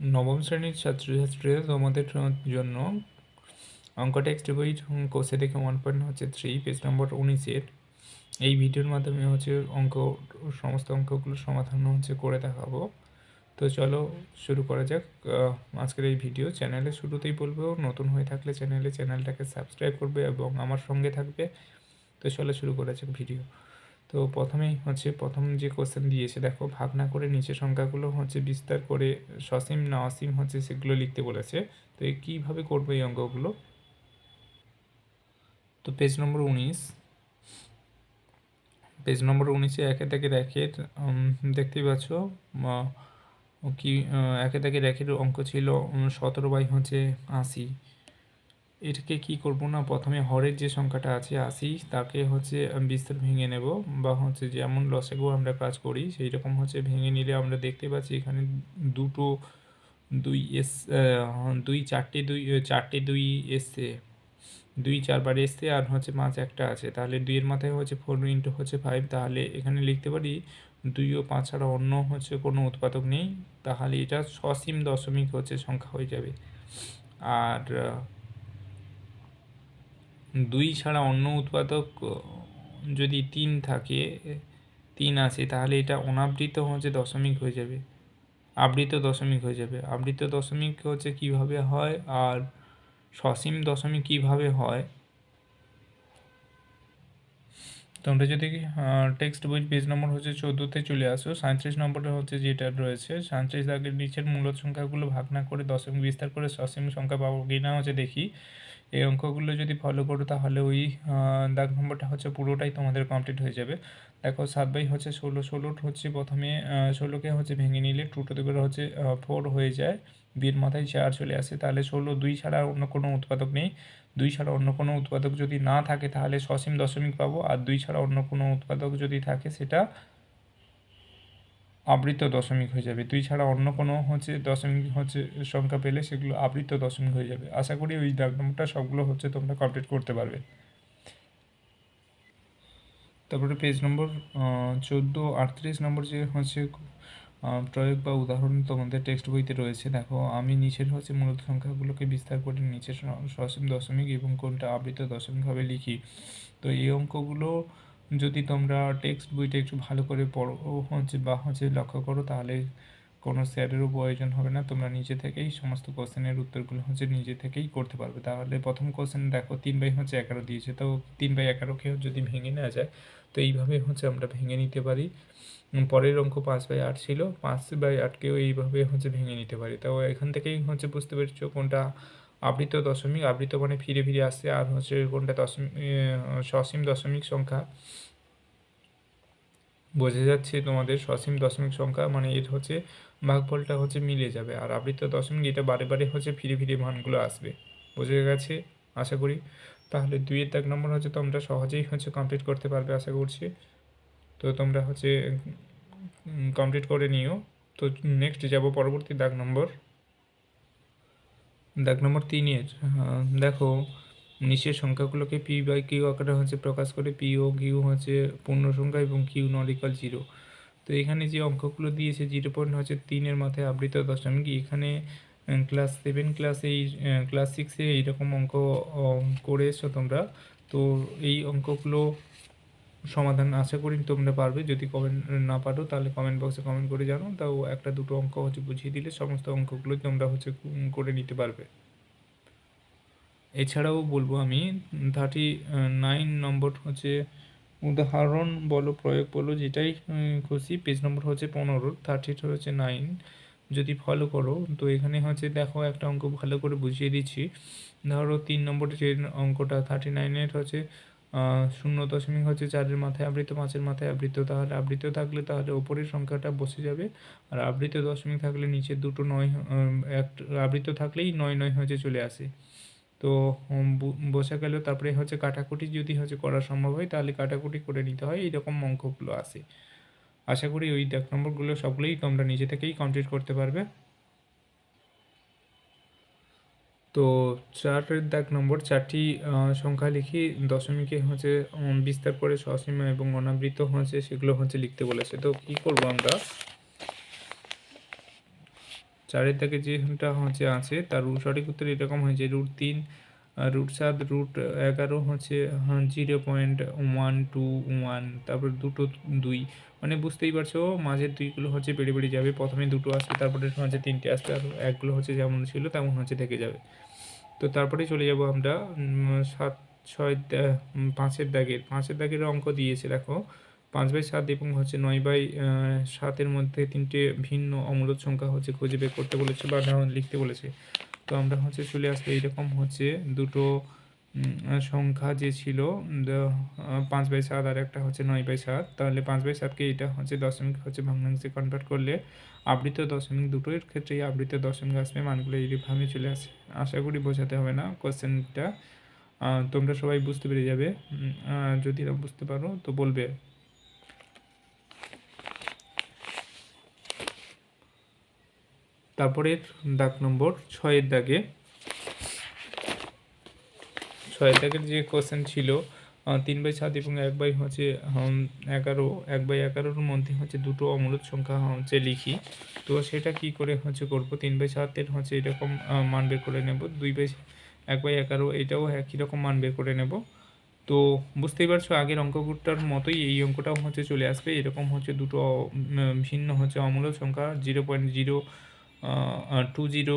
নবম শ্রেণির ছাত্রছাত্রীরা তোমাদের জন্য অঙ্ক টেক্সট বই কোর্সে দেখে ওয়ান পয়েন্ট হচ্ছে থ্রি পেজ নম্বর উনিশের। এই ভিডিওর মাধ্যমে হচ্ছে অঙ্ক, সমস্ত অঙ্কগুলো সমাধান হচ্ছে করে দেখাবো। তো চলো শুরু করা যাক। আজকের এই ভিডিও চ্যানেলে শুরুতেই বলব, নতুন হয়ে থাকলে চ্যানেলে চ্যানেলটাকে সাবস্ক্রাইব করবে এবং আমার সঙ্গে থাকবে। তো চলো শুরু করা যাক ভিডিও তো প্রথমেই হচ্ছে প্রথম যে কোশ্চেন দিয়েছে, দেখো ভাগ না করে নিচে সংখ্যাগুলো হচ্ছে বিস্তার করে সসীম না অসীম হচ্ছে সেগুলো লিখতে বলেছে। তো এই কীভাবে করব এই অঙ্কগুলো? তো পেজ নম্বর উনিশ। পেজ নম্বর উনিশে একে থেকে র্যাকের দেখতেই পাচ্ছ কি একে থেকে র্যাকের অঙ্ক ছিল সতেরো বাই হচ্ছে আশি। এটাকে কি করব না? প্রথমে হরের যে সংখ্যাটা আছে আশি, তাকে হচ্ছে বিস্তার ভেঙে নেব বা হচ্ছে যেমন লসেগো আমরা কাজ করি সেই রকম হচ্ছে ভেঙে নিলে আমরা দেখতে পাচ্ছি এখানে দুটো দুই এস দুই চারটে দুই চারটে দুই এসছে। দুই চারবার এসছে আর হচ্ছে পাঁচ একটা আছে। তাহলে দুইয়ের মাথায় হচ্ছে ফোর ইন্টু হচ্ছে ফাইভ তাহলে এখানে লিখতে পারি দুই ও পাঁচ ছাড়া অন্য হচ্ছে কোনো উৎপাদক নেই। তাহলে এটা সসীম দশমিক হচ্ছে সংখ্যা হয়ে যাবে। আর দুই ছাড়া অন্য উৎপাদক, যদি তিন থাকে, তিন আছে তাহলে এটা অনাবৃত হচ্ছে দশমিক হয়ে যাবে। আবৃত দশমিক হয়ে যাবে। আবৃত দশমিক হচ্ছে কীভাবে হয় আর সসীম দশমিক কীভাবে হয়? তোমরা যদি টেক্সট বই পেজ নম্বর হচ্ছে চোদ্দোতে চলে আসো। সাঁত্রিশ নম্বরে হচ্ছে যেটা রয়েছে, সাঁত্রিশ দাগের নিচের মূলত সংখ্যাগুলো ভাগ না করে দশমিক বিস্তার করে সসীম সংখ্যা পাবো কি না হচ্ছে দেখি। এই অঙ্কগুলো যদি ফলো করো তাহলে ওই দাগ নম্বরটা হচ্ছে পুরোটাই তোমাদের কমপ্লিট হয়ে যাবে। দেখো সাত বাই হচ্ছে ষোলো ষোলোট হচ্ছে প্রথমে ষোলোকে হচ্ছে ভেঙে নিলে টু টু করে হচ্ছে ফোর হয়ে যায়। বিয়ের মাথায় চার চলে আসে, তাহলে ষোলো, দুই ছাড়া অন্য কোনো উৎপাদক নেই। দুই ছাড়া অন্য কোনো উৎপাদক যদি না থাকে তাহলে সসীম দশমিক পাবো, আর দুই ছাড়া অন্য কোনো উৎপাদক যদি থাকে সেটা আবৃত দশমিক হয়ে যাবে। দুই ছাড়া অন্য কোনো হচ্ছে দশমিক হচ্ছে সংখ্যা পেলে সেগুলো আবৃত দশমিক হয়ে যাবে। আশা করি ওই দাগ নম্বরটা সবগুলো হচ্ছে তোমরা কমপ্লিট করতে পারবে। তারপরে পেজ নম্বর চোদ্দ, আটত্রিশ নম্বর যে হচ্ছে প্রয়োগ বা উদাহরণ তোমাদের টেক্সট বইতে রয়েছে, দেখো, আমি নিচের হচ্ছে মূলত সংখ্যাগুলোকে বিস্তার করে নিচের সসীম দশমিক এবং কোনটা আবৃত দশমিকভাবে লিখি। তো এই অঙ্কগুলো যদি তোমরা টেক্সট বইটা একটু ভালো করে পড়ো হচ্ছে বা হচ্ছে লক্ষ্য করো, তাহলে কোনো স্যারেরও প্রয়োজন হবে না। তোমরা নিজে থেকেই সমস্ত কোশ্চেনের উত্তরগুলো হচ্ছে নিজে থেকেই করতে পারবে। তাহলে প্রথম কোশ্চেন দেখো, তিন বাই হচ্ছে এগারো দিয়েছে। তো তিন বাই এগারোকে যদি ভেঙে নেওয়া যায়, তো এইভাবে হচ্ছে আমরা ভেঙে নিতে পারি। পরের অঙ্ক পাঁচ বাই আট ছিল, পাঁচ বাই আটকেও এইভাবে হচ্ছে ভেঙে নিতে পারি। তো এখান থেকেই হচ্ছে বুঝতে পেরেছ কোনটা আবৃত দশমিক, আবৃত মানে ফিরে ফিরে আসছে, আর হচ্ছে কোনটা দশমিক সসীম দশমিক সংখ্যা। বোঝা যাচ্ছে তোমাদের সসীম দশমিক সংখ্যা মানে এর হচ্ছে ভাগফলটা হচ্ছে মিলে যাবে, আর আবৃত দশমিক এটা বারে বারে হচ্ছে ফিরে ফিরে মানগুলো আসবে। বোঝা গেছে? আশা করি। তাহলে দুইয়ের দাগ নম্বর হচ্ছে তোমরা সহজেই হচ্ছে কমপ্লিট করতে পারবে, আশা করছি। তো তোমরা হচ্ছে কমপ্লিট করে নিও। তো নেক্সট যাব পরবর্তী দাগ নম্বর। দাগ নম্বর তিনের দেখো, নিচের সংখ্যাগুলোকে পি বাই কিউ আকারে হচ্ছে প্রকাশ করে পি ও কিউ হচ্ছে পূর্ণ সংখ্যা এবং কিউ নট ইকাল জিরো তো এখানে যে অঙ্কগুলো দিয়েছে জিরো পয়েন্ট হচ্ছে তিনের মাথায় আবৃত দশমিক এখানে ক্লাস সেভেন ক্লাস এই ক্লাস সিক্সে এইরকম অঙ্ক করে এসো তোমরা? তো এই অঙ্কগুলো সমাধান আশা করি তোমরা পারবে। যদি কমেন্ট না পারো, তাহলে কমেন্ট বক্সে কমেন্ট করে জানো তাও একটা দুটো অঙ্ক হচ্ছে বুঝিয়ে দিলে সমস্ত অঙ্কগুলো তোমরা হচ্ছে করে নিতে পারবে। এছাড়াও বলব আমি থার্টি নাইন নম্বর হচ্ছে উদাহরণ বলো, প্রয়োগ বলো, যেটাই খুশি পেজ নম্বর হচ্ছে পনেরো থার্টি হচ্ছে নাইন যদি ফলো করো, তো এখানে হচ্ছে দেখো একটা অঙ্ক ভালো করে বুঝিয়ে দিচ্ছি। ধরো তিন নম্বরের যে অঙ্কটা থার্টি নাইনের হচ্ছে শূন্য দশমিক হচ্ছে চারের মাথায় আবৃত, পাঁচের মাথায় আবৃত, তাহলে আবৃত থাকলে তাহলে ওপরের সংখ্যাটা বসে যাবে। আর আবৃত দশমিক থাকলে নিচের দুটো নয় এক, আবৃত থাকলেই নয় নয় হচ্ছে চলে আসে। তো বসে গেল, তারপরে হচ্ছে কাটাকুটি যদি হচ্ছে করা সম্ভব হয়, তাহলে কাটাকুটি করে নিতে হয়, এইরকম অঙ্কগুলো আসে আশা করি ওই দেখ নম্বরগুলো সবগুলোই তোমরা নিজে থেকেই কমপ্লিট করতে পারবে। তো চারের দাগ নম্বর চারটি সংখ্যা লিখি, দশমীকে হচ্ছে বিস্তার করে সসীমা এবং অনাবৃত হচ্ছে, সেগুলো হচ্ছে লিখতে বলেছে। তো কি করব আমরা? চারের দাগে যেটা হচ্ছে আছে, তার সঠিক উত্তর এরকম হয়েছে রুট তিন রুট সাত রুট এগারো হচ্ছে zero point one two one তারপর দুটো দুই। মানে বুঝতেই পারছ, মাঝের দুইগুলো হচ্ছে বেড়ে বেড়ে যাবে। প্রথমে দুটো আসবে, তারপরে হচ্ছে তিনটে আসবে, আর একগুলো হচ্ছে যেমন ছিল তেমন হচ্ছে থেকে যাবে। তো তারপরে চলে যাব আমরা সাত, ছয় পাঁচের দাগের। পাঁচের দাগের অঙ্ক দিয়েছে, দেখো। পাঁচ বাই সাত এবং হচ্ছে নয় বাই সাতের মধ্যে তিনটে ভিন্ন অমূলত সংখ্যা হচ্ছে খুঁজে বের করতে বলেছে বা লিখতে বলেছে। তো আমরা হচ্ছে চলে আসবে। এইরকম হচ্ছে দুটো সংখ্যা যে ছিল পাঁচ বাই সাত আর একটা হচ্ছে নয় বাই সাত। তাহলে পাঁচ বাই সাতকে এটা হচ্ছে দশমিক হচ্ছে ভগ্নাংশে কনভার্ট করলে আবৃত দশমিক দুটোর ক্ষেত্রেই আবৃত দশমিক আসবে, মানগুলো এইভাবে চলে আসে। আশা করি বোঝাতে হবে না কোশ্চেনটা তোমরা সবাই বুঝতে পেরে যাবে। যদি বুঝতে পারো তো বলবে। তারপরে দাগ নম্বর ছয়ের দাগে। ছয়ের দাগের যে কোশ্চেন ছিল তিন বাই সাত এবং এক বাই হচ্ছে এগারো, এক বাই এগারোর মধ্যে হচ্ছে দুটো অমূলত সংখ্যা হচ্ছে লিখি। তো সেটা কি করে হচ্ছে করব? তিন বাই সাতের হচ্ছে এরকম মান বের করে নেব। দুই বাই এক বাই এগারো, এটাও একই রকম মান বের করে নেব। তো বুঝতেই পারছ, আগের অঙ্কগুলোটার মতোই এই অঙ্কটাও হচ্ছে চলে আসবে। এরকম হচ্ছে দুটো ভিন্ন হচ্ছে অমূলত সংখ্যা, zero point zero two zero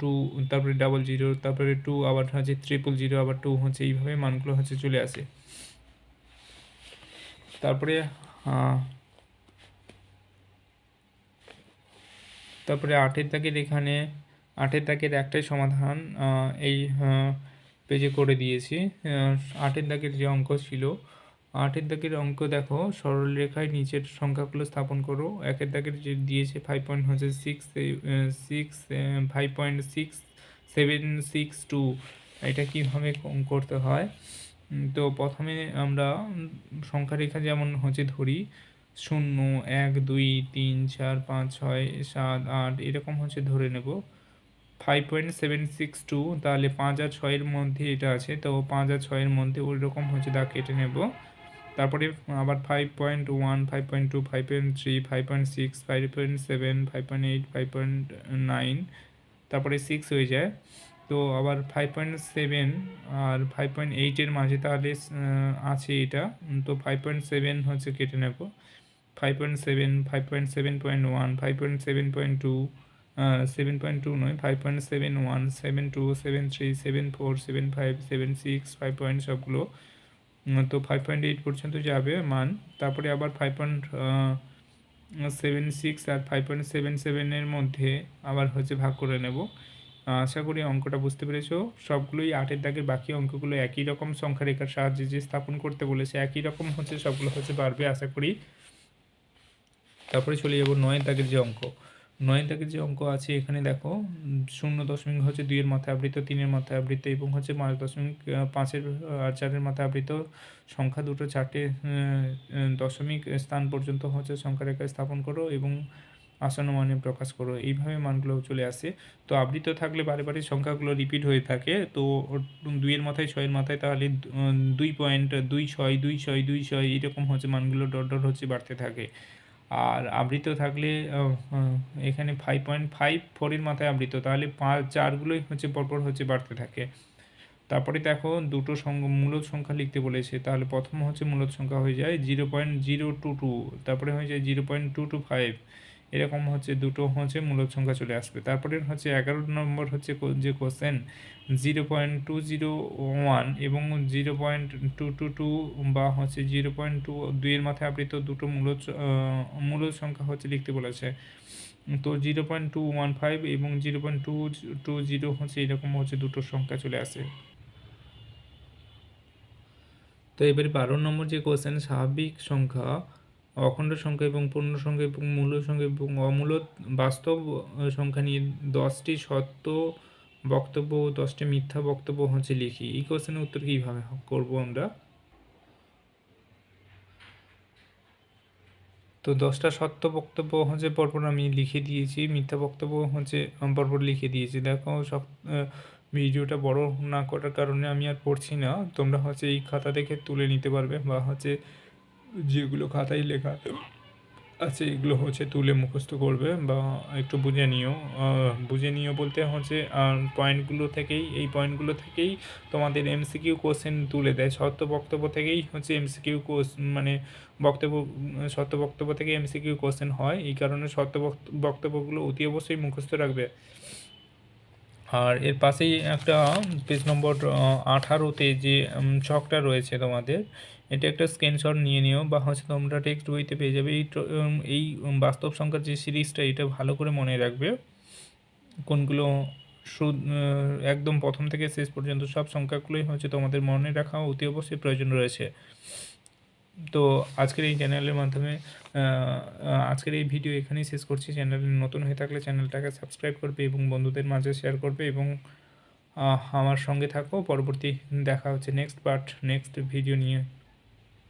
two তারপরে ডাবল জিরো তারপরে টু আবার হচ্ছে ট্রিপল জিরো আবার টু হচ্ছে এইভাবে মানগুলো হচ্ছে চলে আসে। তারপরে তারপরে আটের দাগের এখানে, আটের দাগের একটাই সমাধান এই পেজে করে দিয়েছি। আটের দাগের যে অঙ্ক ছিল আটের দাগের অঙ্ক দেখো সরল রেখায় নিচের সংখ্যাগুলো স্থাপন করো। একের দাগের যে দিয়েছে ফাইভ পয়েন্ট হচ্ছে six six five point six seven six two এটা কীভাবে করতে হয়? তো প্রথমে আমরা সংখ্যা রেখা যেমন হচ্ছে ধরি, শূন্য, এক, দুই, তিন, চার, পাঁচ, ছয়, সাত, আট, এরকম হচ্ছে ধরে নেব। Five point seven six two তাহলে পাঁচ আর ছয়ের মধ্যে এটা আছে, তো পাঁচ আর ছয়ের মধ্যে ওই রকম হচ্ছে দাগ কেটে নেব। তারপরে আবার five point one five point two five point three five point six five point seven five point eight five point nine তারপরে সিক্স হয়ে যায় তো আবার ফাইভ পয়েন্ট সেভেন আর ফাইভ পয়েন্ট এইটের মাঝে তাহলে আছে এটা তো ফাইভ পয়েন্ট সেভেন হচ্ছে কেটে নেব five point seven five point seven point one five point seven point two seven point two নয় five point seven one seven two seven three seven four seven five seven six five point সবগুলো তো five point eight পর্যন্ত যাবে মান। তারপরে আবার five point seven six আর five point seven সেভেনের মধ্যে আবার হচ্ছে ভাগ করে নেব। আশা করি অঙ্কটা বুঝতে পেরেছ। সবগুলোই আটের দাগের বাকি অঙ্কগুলো একই রকম সংখ্যা রেখার সাহায্যে যে স্থাপন করতে বলেছে, একই রকম হচ্ছে সবগুলো হচ্ছে পারবে আশা করি। তারপরে চলে যাব নয়ের দাগের যে অঙ্ক। নয়ের দাগের যে অঙ্ক আছে এখানে দেখো। শূন্য দশমিক হচ্ছে দুইয়ের মাথায় আবৃত, তিনের মাথায় আবৃত এবং হচ্ছে পাঁচ দশমিক পাঁচের আর চারের মাথায় আবৃত সংখ্যা দুটো চারটে দশমিক স্থান পর্যন্ত হচ্ছে সংখ্যা রেখা স্থাপন করো এবং আসন্ন মানে প্রকাশ করো। এইভাবে মানগুলো চলে আসে। তো আবৃত থাকলে বারে বারে সংখ্যাগুলো রিপিট হয়ে থাকে। তো দুইয়ের মাথায়, ছয়ের মাথায় তাহলে দুই পয়েন্ট দুই ছয় দুই ছয় দুই ছয় এইরকম হচ্ছে মানগুলো ডট ডট হচ্ছে বাড়তে থাকে। আর আবৃত থাকলে এখানে ফাইভ পয়েন্ট ফাইভ ফোরের মাথায় আবৃত, তাহলে পাঁচ চারগুলোই হচ্ছে পরপর হচ্ছে বাড়তে থাকে। তারপরে দেখো, দুটো মূলত সংখ্যা লিখতে বলেছে, তাহলে প্রথম হচ্ছে মূলত সংখ্যা হয়ে যায় zero point zero two two তারপরে হয়ে যায় zero point two two five এরকম হচ্ছে দুটো হচ্ছে মূলত সংখ্যা চলে আসবে। তারপরে হচ্ছে এগারো নম্বর হচ্ছে যে question zero point two zero one এবং zero point two two two বা হচ্ছে জিরো পয়েন্ট টু দুইয়ের মাথায় আবৃত দুটো মূলত মূলত সংখ্যা হচ্ছে লিখতে বলেছে। তো zero point two one five এবং zero point two two zero হচ্ছে এরকম হচ্ছে দুটো সংখ্যা চলে আসে। তো এবারে বারো নম্বর যে কোশ্চেন স্বাভাবিক সংখ্যা অখণ্ড সংখ্যা এবং পূর্ণ সংখ্যা এবং মূল সংখ্যা এবং অমূলত বাস্তব সংখ্যা নিয়ে দশটি সত্য বক্তব্য ও দশটি মিথ্যা বক্তব্য হচ্ছে লিখি। এই কোশ্চেনের উত্তর কীভাবে করব আমরা? তো দশটা সত্য বক্তব্য হচ্ছে পরপর আমি লিখে দিয়েছি, মিথ্যা বক্তব্য হচ্ছে পরপর লিখে দিয়েছি। দেখো, সব ভিডিওটা বড় না করার কারণে আমি আর পড়ছি না। তোমরা হচ্ছে এই খাতা দেখে তুলে নিতে পারবে বা হচ্ছে যেগুলো খাতায় লেখা আছে, এগুলো হচ্ছে তুলে মুখস্থ করবে বা একটু বুঝে নিও। বুঝে নিও বলতে হচ্ছে পয়েন্টগুলো থেকেই, এই পয়েন্টগুলো থেকেই তোমাদের এমসিকিউ কোশ্চেন তুলে দেয়। সত্য বক্তব্য থেকেই হচ্ছে এমসিকিউ মানে বক্তব্য সত্য বক্তব্য থেকে এমসিকিউ কোশ্চেন হয়। এই কারণে বক্ত- বক্তব্যগুলো অতি অবশ্যই মুখস্থ রাখবে। আর এর পাশেই একটা পেজ নম্বর আঠারোতে যে ছকটা রয়েছে তোমাদের, এটা একটা স্ক্রিনশট নিয়ে নিও বা হচ্ছে তোমরা টেক্সট বইতে পেয়ে যাবে। এই এই বাস্তব সংখ্যার যে সিরিজটা এটা ভালো করে মনে রাখবে কোনগুলো একদম প্রথম থেকে শেষ পর্যন্ত সব সংখ্যাগুলোই হচ্ছে তোমাদের মনে রাখা অতি অবশ্যই প্রয়োজন রয়েছে। তো আজকের এই চ্যানেলের মাধ্যমে আজকের এই ভিডিও এখানেই শেষ করছি। চ্যানেল নতুন হয়ে থাকলে চ্যানেলটাকে সাবস্ক্রাইব করবে এবং বন্ধুদের মাঝে শেয়ার করবে এবং আমার সঙ্গে থাকো। পরবর্তী দেখা হচ্ছে নেক্সট পার্ট নেক্সট ভিডিও নিয়ে।